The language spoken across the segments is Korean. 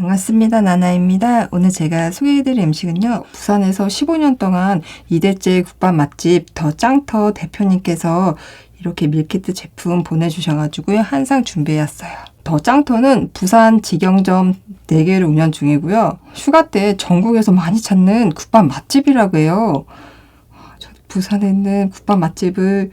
반갑습니다. 나나입니다. 오늘 제가 소개해드릴 음식은요. 부산에서 15년 동안 이대째 국밥 맛집 더 짱터 대표님께서 이렇게 밀키트 제품 보내주셔가지고요. 한 상 준비해왔어요. 더 짱터는 부산 직영점 4개를 운영 중이고요. 휴가 때 전국에서 많이 찾는 국밥 맛집이라고 해요. 저 부산에 있는 국밥 맛집을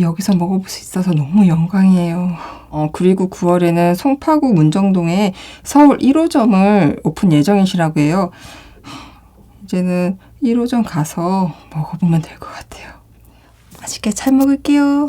여기서 먹어볼 수 있어서 너무 영광이에요. 어, 그리고 9월에는 송파구 문정동에 서울 1호점을 오픈 예정이시라고 해요. 이제는 1호점 가서 먹어보면 될 것 같아요. 맛있게 잘 먹을게요.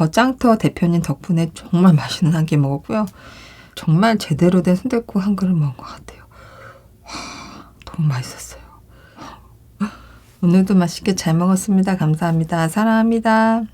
더 짱터 대표님 덕분에 정말 맛있는 한 끼 먹었고요. 정말 제대로 된 순댓국 한 그릇 먹은 것 같아요. 와, 너무 맛있었어요. 오늘도 맛있게 잘 먹었습니다. 감사합니다. 사랑합니다.